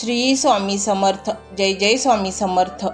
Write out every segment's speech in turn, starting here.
श्री स्वामी समर्थ जय जय स्वामी समर्थ.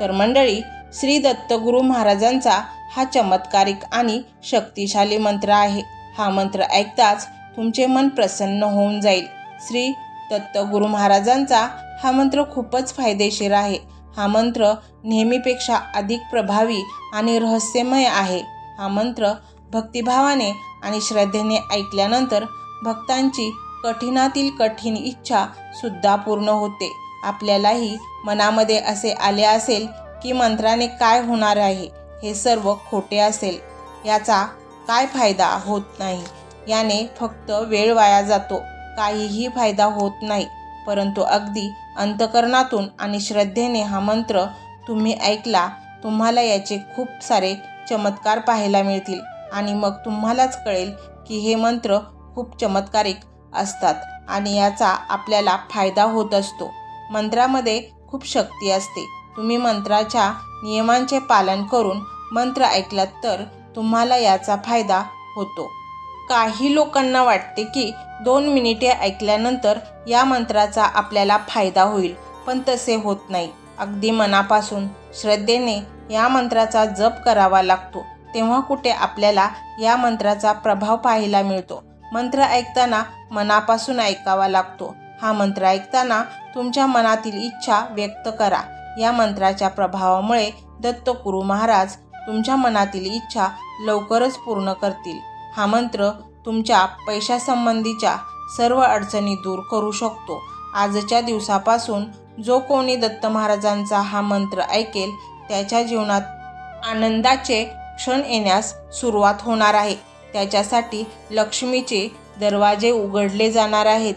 तर मंडळी श्री दत्तगुरू महाराजांचा हा चमत्कारिक आणि शक्तिशाली मंत्र आहे. हा मंत्र ऐकताच तुमचे मन प्रसन्न होऊन जाईल. श्री दत्तगुरू महाराजांचा हा मंत्र खूपच फायदेशीर आहे. हा मंत्र नेहमीपेक्षा अधिक प्रभावी आणि रहस्यमय आहे. हा मंत्र भक्तिभावाने आणि श्रद्धेने ऐकल्यानंतर भक्तांची कठीणातील कठीण इच्छा सुद्धा पूर्ण होते. आपल्यालाही मनामध्ये असे आले असेल की मंत्राने काय होणार आहे हे सर्व खोटे असेल. याचा काय फायदा होत नाही? याने फक्त वेळ वाया जातो. काहीही फायदा होत नाही. परंतु अगदी अंतकरणातून आणि श्रद्धेने हा मंत्र तुम्ही ऐकला तुम्हाला याचे खूप सारे चमत्कार पाहायला मिळतील. आणि मग तुम्हालाच कळेल की हे मंत्र खूप चमत्कारिक असतात आणि याचा आपल्याला फायदा होत असतो. मंत्रामध्ये खूप शक्ती असते. तुम्ही मंत्राच्या नियमांचे पालन करून मंत्र ऐकलात तर तुम्हाला याचा फायदा होतो. काही लोकांना वाटते की दोन मिनिटे ऐकल्यानंतर या मंत्राचा आपल्याला फायदा होईल पण तसे होत नाही. अगदी मनापासून श्रद्धेने या मंत्राचा जप करावा लागतो. तेव्हा कुठे आपल्याला या मंत्राचा प्रभाव पाहायला मिळतो. मंत्र ऐकताना मनापासून ऐकावा लागतो. हा मंत्र ऐकताना तुमच्या मनातील इच्छा व्यक्त करा. या मंत्राच्या प्रभावामुळे दत्तगुरू महाराज तुमच्या मनातील इच्छा लवकरच पूर्ण करतील. हा मंत्र तुमच्या पैशासंबंधीच्या सर्व अडचणी दूर करू शकतो. आजच्या दिवसापासून जो कोणी दत्त महाराजांचा हा मंत्र ऐकेल त्याच्या जीवनात आनंदाचे क्षण येण्यास सुरुवात होणार आहे. त्याच्यासाठी लक्ष्मीचे दरवाजे उघडले जाणार आहेत.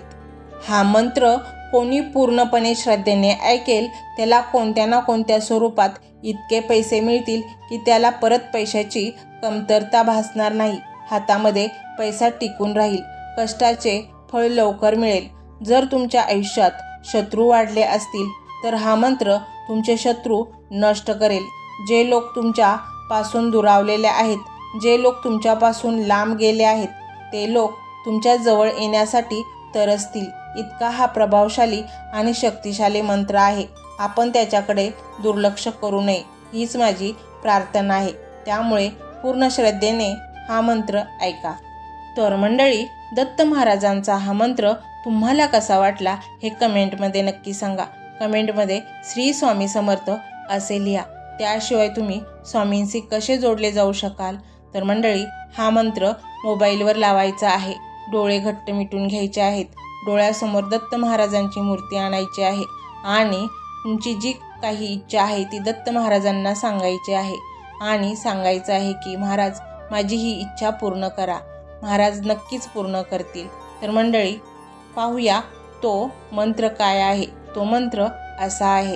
हा मंत्र कोणी पूर्णपणे श्रद्धेने ऐकेल त्याला कोणत्या ना कोणत्या स्वरूपात इतके पैसे मिळतील की त्याला परत पैशाची कमतरता भासणार नाही. हातामध्ये पैसा टिकून राहील. कष्टाचे फळ लवकर मिळेल. जर तुमच्या आयुष्यात शत्रू वाढले असतील तर हा मंत्र तुमचे शत्रू नष्ट करेल. जे लोक तुमच्यापासून दुरावलेले आहेत जे लोक तुमच्यापासून लांब गेले आहेत ते लोक तुमच्या जवळ येण्यासाठी तरसतील. इतका हा प्रभावशाली आणि शक्तिशाली मंत्र आहे. आपण त्याच्याकडे दुर्लक्ष करू नये. हीच माझी प्रार्थना आहे. त्यामुळे पूर्ण श्रद्धेने हा मंत्र ऐका. तर मंडळी दत्त महाराजांचा हा मंत्र तुम्हाला कसा वाटला हे कमेंटमध्ये नक्की सांगा. कमेंटमध्ये श्री स्वामी समर्थ असे लिहा. त्याशिवाय तुम्ही स्वामींशी कसे जोडले जाऊ शकाल? तर मंडळी हा मंत्र मोबाईलवर लावायचा आहे. डोळे घट्ट मिटून घ्यायचे आहेत. डोळ्यासमोर दत्त महाराजांची मूर्ती आणायची आहे आणि तुमची जी काही इच्छा आहे ती दत्त महाराजांना सांगायची आहे. आणि सांगायचं आहे की महाराज माझी ही इच्छा पूर्ण करा. महाराज नक्कीच पूर्ण करतील. तर मंडळी पाहूया तो मंत्र काय आहे. तो मंत्र असा आहे.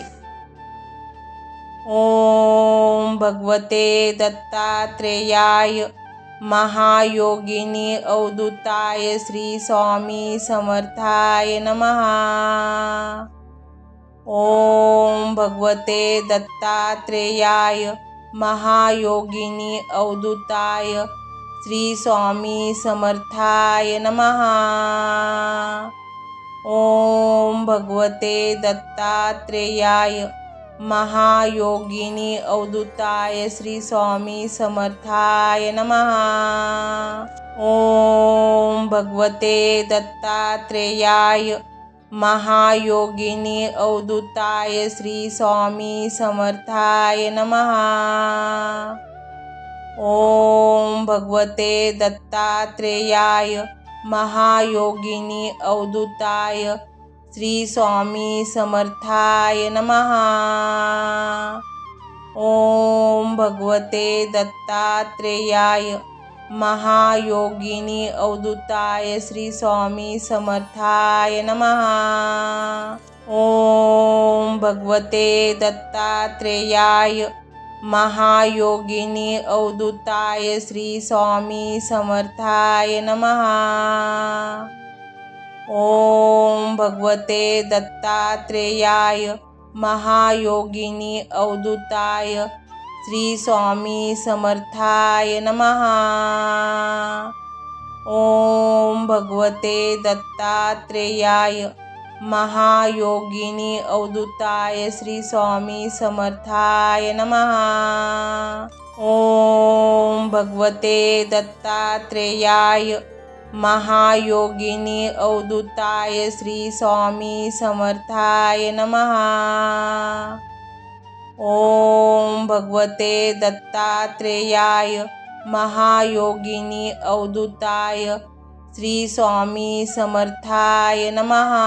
ॐ भगवते दत्तात्रेयाय महायोगिनी अवदूताय श्री स्वामी समर्थाय नमः। ॐ भगवते दत्तात्रेयाय महायोगिनी अवदूताय श्री स्वामी समर्थाय नमः। ॐ भगवते दत्तात्रेयाय महायोगिनी अवधूताय श्री स्वामी समर्थाय नमः। ओम भगवते दत्तात्रेयाय महायोगिनी अवधूताय श्री स्वामी समर्थाय नमः। ओम भगवते दत्तात्रेयाय महायोगिनी अवधूताय श्री स्वामी समर्थाय नमहा ओम भगवते दत्तात्रेयाय महायोगिनी अवधूताय श्री स्वामी समर्थाय नमहा ओम भगवते दत्तात्रेयाय महायोगिनी अवधूताय श्री स्वामी समर्थाय नमहा ओम भगवते दत्तात्रेयाय महायोगिनी अवधूताय श्री स्वामी समर्थाय नमहा ओम भगवते दत्तात्रेयाय महायोगिनी अवधूताय श्री स्वामी समर्थाय नमहा ओम भगवते दत्तात्रेयाय महायोगिनी अवधूताय श्री स्वामी समर्थाय नमहा ओम भगवते दत्तात्रेयाय महायोगिनी अवधूताय श्री स्वामी समर्थाय नमहा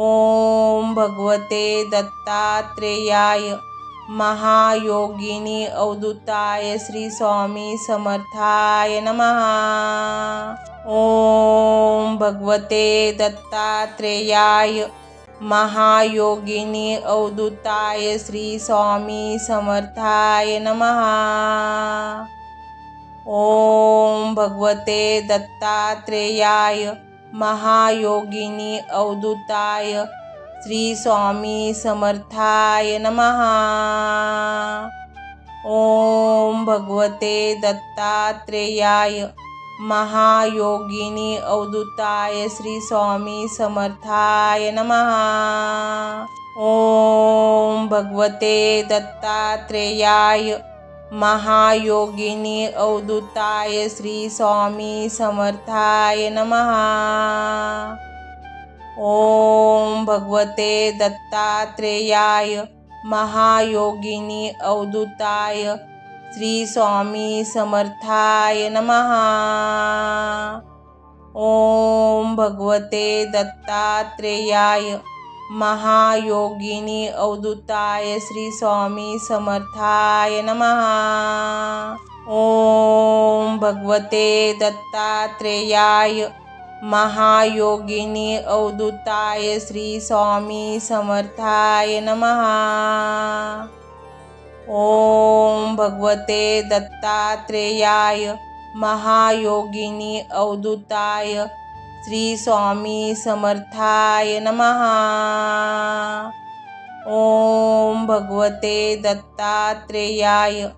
ओम भगवते दत्तात्रेयाय महायोगिनी अवधूताय श्री स्वामी समर्थाय नमः। ओम भगवते दत्तात्रेयाय महायोगिनी अवधूताय श्री स्वामी समर्थाय नमः। ओम भगवते दत्तात्रेयाय महायोगिनी अवधूताय श्री स्वामी समर्थाय नमहा ओम भगवते दत्तात्रेयाय महायोगिनी अवधूताय श्री स्वामी समर्थाय नमहा ओम भगवते दत्तात्रेयाय महायोगिनी अवधूताय श्री स्वामी समर्थाय नमहा ओम भगवते दत्तात्रेयाय महायोगिनी अवधूताय श्री स्वामी समर्थाय नमहा ओम भगवते दत्तात्रेयाय महायोगिनी अवधूताय श्री स्वामी समर्थाय नमहा ओम भगवते दत्तात्रेयाय महायोगिनी अवधूताय श्री स्वामी समर्थाय नमहा ओम भगवते दत्तात्रेयाय महायोगिनी अवधूताय श्री स्वामी समर्थाय नमहा ओम भगवते दत्तात्रेयाय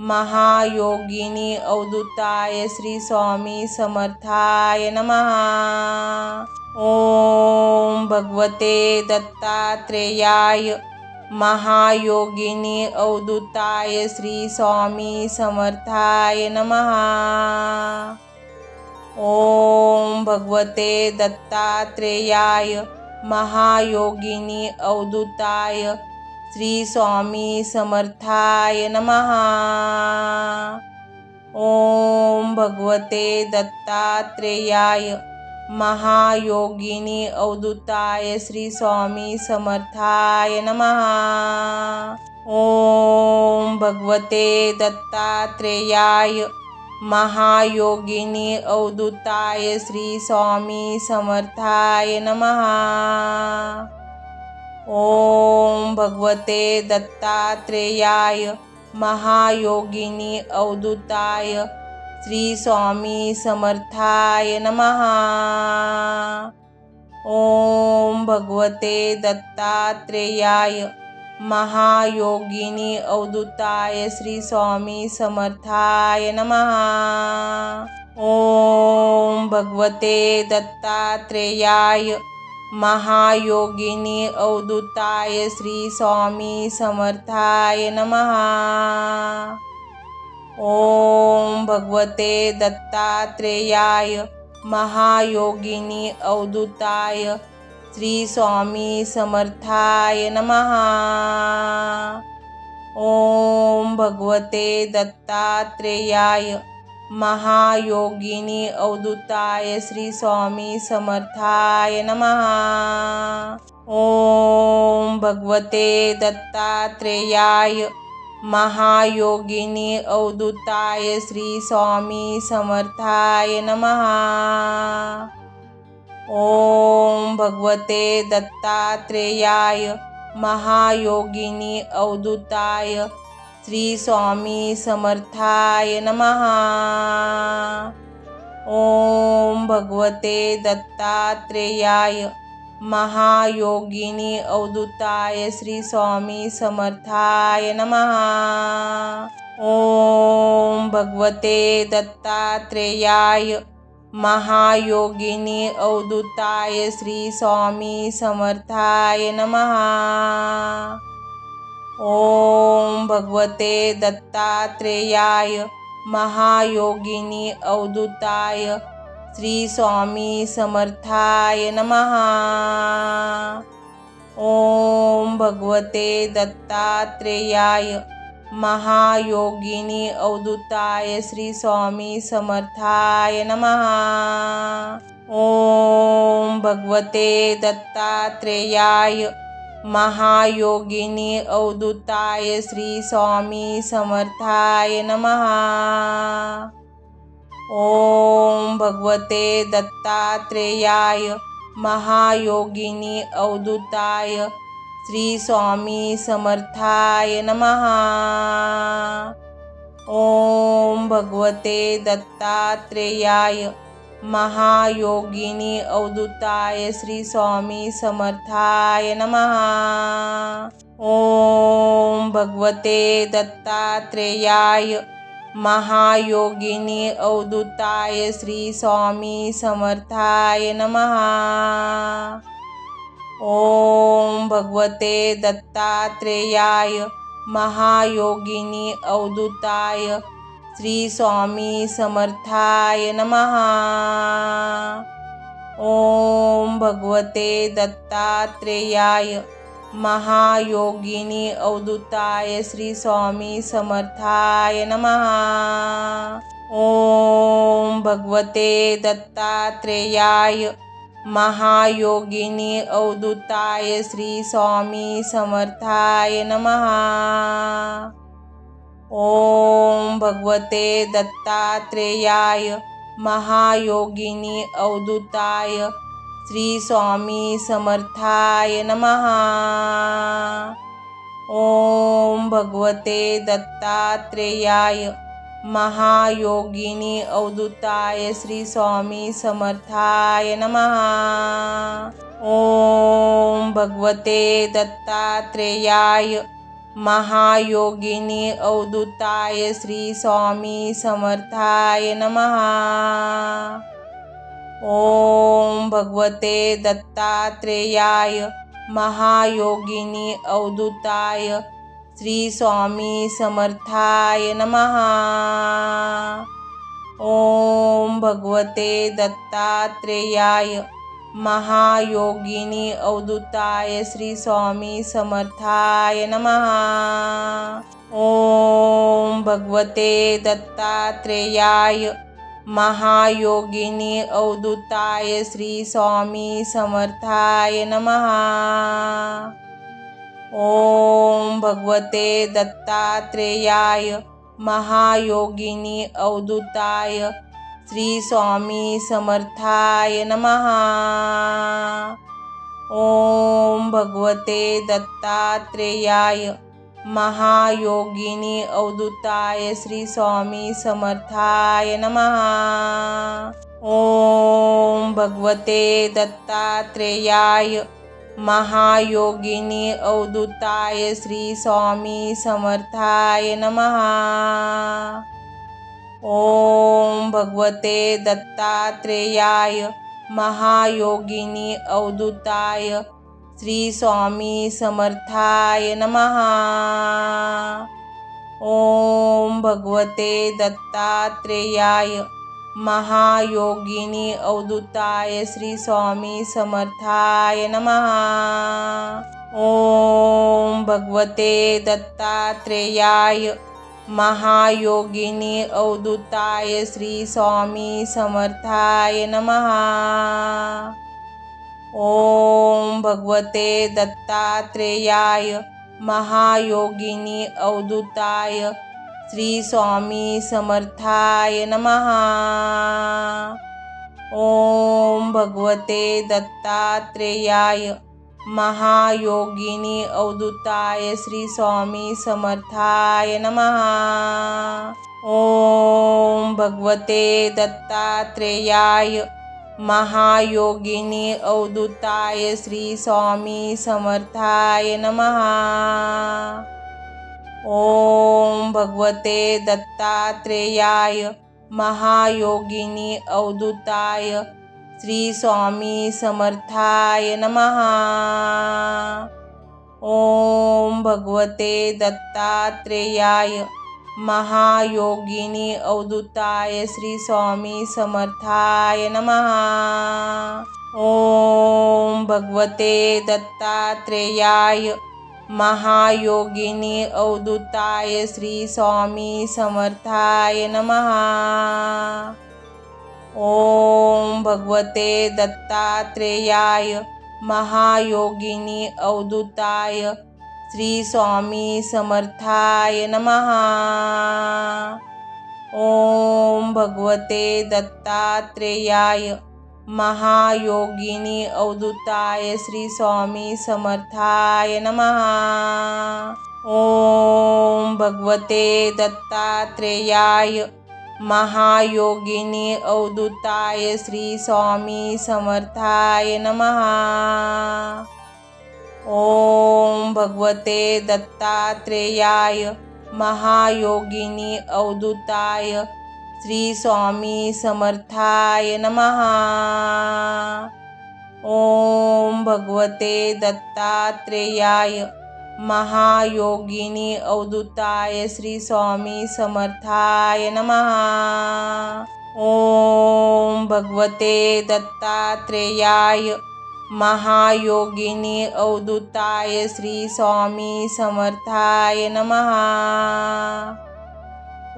महायोगिनी अवधूताय श्री स्वामी समर्थाय नमः। ओम भगवते दत्तात्रेयाय महायोगिनी अवधूताय श्री स्वामी समर्थाय नमः। ओम भगवते दत्तात्रेयाय महायोगिनी अवधूताय श्री स्वामी समर्थाय नमहा ओम भगवते दत्तात्रेयाय महायोगिनी अवधूताय श्री स्वामी समर्थाय नमहा ओम भगवते दत्तात्रेयाय महायोगिनी अवधूताय श्री स्वामी समर्थाय नमहा ओम भगवते दत्तात्रेयाय महायोगिनी अवधूताय श्री स्वामी समर्थाय नमहा ओम भगवते दत्तात्रेयाय महायोगिनी अवधूताय श्री स्वामी समर्थाय नमहा ओम भगवते दत्तात्रेयाय महायोगिनी अवधूताय श्री स्वामी समर्थाय नमहा ओम भगवते दत्तात्रेयाय महायोगिनी अवधूताय श्री स्वामी समर्थाय नमहा ओम भगवते दत्तात्रेयाय महायोगिनी अवधूताय श्री स्वामी समर्थाय नमहा ओम भगवते दत्तात्रेयाय महायोगिनी अवधूताय श्री स्वामी समर्थाय नमहा ओम भगवते दत्तात्रेयाय महायोगिनी अवधूताय श्री स्वामी समर्थाय नमहा ओम भगवते दत्तात्रेयाय महायोगिनी अवधूताय श्री स्वामी समर्थाय नमहा ओम भगवते दत्तात्रेयाय महायोगिनी अवधूताय श्री स्वामी समर्थाय नमहा ओम भगवते दत्तात्रेयाय महायोगिनी अवधूताय श्री स्वामी समर्थाय नमहा ओम भगवते दत्तात्रेयाय महायोगिनी अवधूताय श्री स्वामी समर्थाय नमहा ओम भगवते दत्तात्रेयाय महायोगिनी अवधूताय श्री स्वामी समर्थाय नमहा ओम भगवते दत्तात्रेयाय महायोगिनी अवधूताय श्री स्वामी समर्थाय नमहा ओम भगवते दत्तात्रेयाय महायोगिनी अवधूताय श्री स्वामी समर्थाय नमहा ओम भगवते दत्तात्रेयाय महायोगिनी अवधूताय श्री स्वामी समर्थाय नमहा ओम भगवते दत्तात्रेयाय महायोगिनी अवधूताय श्री स्वामी समर्थाय नमहा ओम भगवते दत्तात्रेयाय महायोगिनी अवधूताय श्री स्वामी समर्थाय नमहा ओम भगवते दत्तात्रेयाय महायोगिनी अवधूताय श्री स्वामी समर्थाय नमहा ओम भगवते दत्तात्रेयाय महायोगिनी अवधूताय श्री स्वामी समर्थाय नमहा ओम भगवते दत्तात्रेयाय महायोगिनी अवधूताय श्री स्वामी समर्थाय नमहा ओम भगवते दत्तात्रेयाय महायोगिनी अवधूताय श्री स्वामी समर्थाय नमहा ओम भगवते दत्तात्रेयाय महायोगिनी अवधूताय श्री स्वामी समर्थाय नमहा ओम भगवते दत्तात्रेयाय महायोगिनी अवधूताय श्री स्वामी समर्थाय नमहा ओम भगवते दत्तात्रेयाय महायोगिनी अवधूताय श्री स्वामी समर्थाय नमहा ओम भगवते दत्तात्रेयाय महायोगिनी अवधूताय श्री स्वामी समर्थाय नमहा ओम भगवते दत्तात्रेयाय महायोगिनी अवधूताय श्री स्वामी समर्थाय नमहा ओम भगवते दत्तात्रेयाय महायोगिनी अवधूताय श्री स्वामी समर्थाय नमहा ओम भगवते दत्तात्रेयाय महायोगिनी अवधूताय श्री स्वामी समर्थाय नमहा ओम भगवते दत्तात्रेयाय महायोगिनी अवधूताय श्री स्वामी समर्थाय नमहा ओम भगवते दत्तात्रेयाय महायोगिनी अवधूताय श्री स्वामी समर्थाय नमहा ओम भगवते दत्तात्रेयाय महायोगिनी अवधूताय श्री स्वामी समर्थाय नमहा ओम भगवते दत्तात्रेयाय महायोगिनी अवधूताय श्री स्वामी समर्थाय नमहा ओम भगवते दत्तात्रेयाय महायोगिनी अवधूताय श्री स्वामी समर्थाय नमहा ओम भगवते दत्तात्रेयाय महायोगिनी अवधूताय श्री स्वामी समर्थाय नमहा ओम भगवते दत्तात्रेयाय महायोगिनी अवधूताय श्री स्वामी समर्थाय नमहा ओम भगवते दत्तात्रेयाय महायोगिनी अवधूताय श्री स्वामी समर्थाय नमहा ओम भगवते दत्तात्रेयाय महायोगिनी अवधूताय श्री स्वामी समर्थाय नमः. ओम भगवते दत्तात्रेयाय महायोगिनी अवधूताय श्री स्वामी समर्थाय नमहा ओम भगवते दत्तात्रेयाय महायोगिनी अवधूताय श्री स्वामी समर्थाय नमहा ओम भगवते दत्तात्रेयाय महायोगिनी अवधूताय श्री स्वामी समर्थाय नमहा ओम भगवते दत्तात्रेयाय महायोगिनी अवधूताय श्री स्वामी समर्थाय नमः। ओम भगवते दत्तात्रेयाय महायोगिनी अवधूताय श्री स्वामी समर्थाय नमः।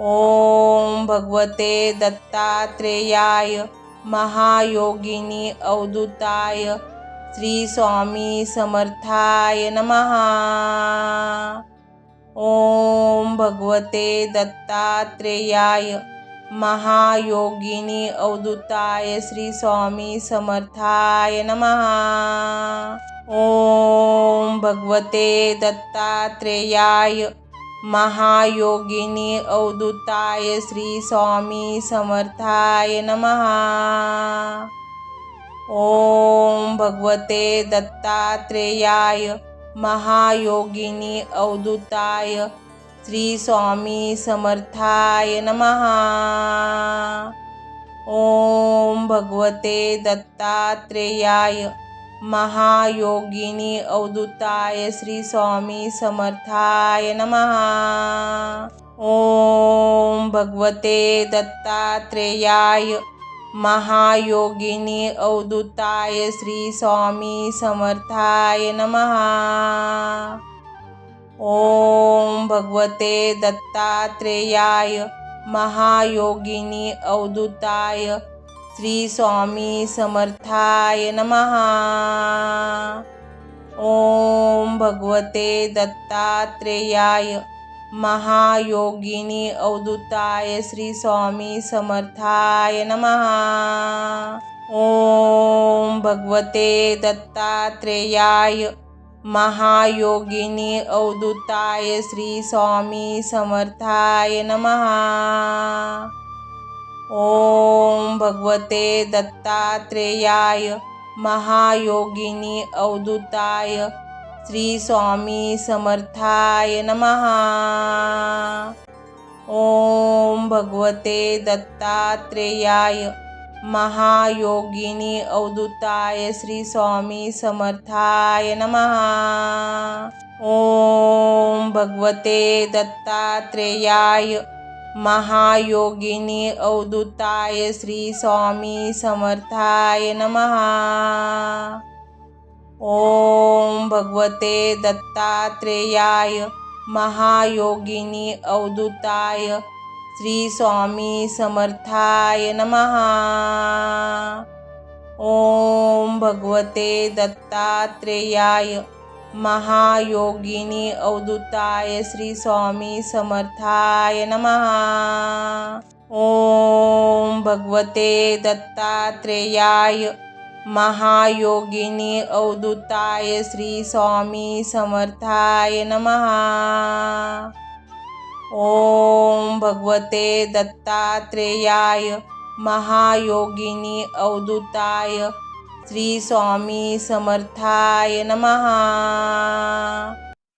ओम भगवते दत्तात्रेयाय महायोगिनी अवधूताय श्री स्वामी समर्थाय नमहा ओम भगवते दत्तात्रेयाय महायोगिनी अवधूताय श्री स्वामी समर्थाय नमहा ओम भगवते दत्तात्रेयाय महायोगिनी अवधूताय श्री स्वामी समर्थाय नमहा ओम भगवते दत्तात्रेयाय महायोगिनी अवधूताय श्री स्वामी समर्थाय नमहा ओम भगवते दत्तात्रेयाय महायोगिनी अवधूताय श्री स्वामी समर्थाय नमहा ओम भगवते दत्तात्रेयाय महायोगिनी अवधूताय श्री स्वामी समर्थाय नमहा ओम भगवते दत्तात्रेयाय महायोगिनी अवधूताय श्री स्वामी समर्थाय नमहा ओम भगवते दत्तात्रेयाय महायोगिनी अवधूताय श्री स्वामी समर्थाय नमहा ओम भगवते दत्तात्रेयाय महायोगिनी अवधूताय श्री स्वामी समर्थाय नमहा ओम भगवते दत्तात्रेयाय महायोगिनी अवधूताय श्री स्वामी समर्थाय नमहा ओम भगवते दत्तात्रेयाय महायोगिनी अवधूताय श्री स्वामी समर्थाय नमहा ओम भगवते दत्तात्रेयाय महायोगिनी अवधूताय श्री स्वामी समर्थाय नमहा ओम भगवते दत्तात्रेयाय महायोगिनी अवधूताय श्री स्वामी समर्थाय नमहा ओम भगवते दत्तात्रेयाय महायोगिनी अवधूताय श्री स्वामी समर्थाय नमहा ओम भगवते दत्तात्रेयाय महायोगिनी अवधूताय श्री स्वामी समर्थाय नमहा ओम भगवते दत्तात्रेयाय महायोगिनी अवधूताय श्री स्वामी समर्थाय नमहा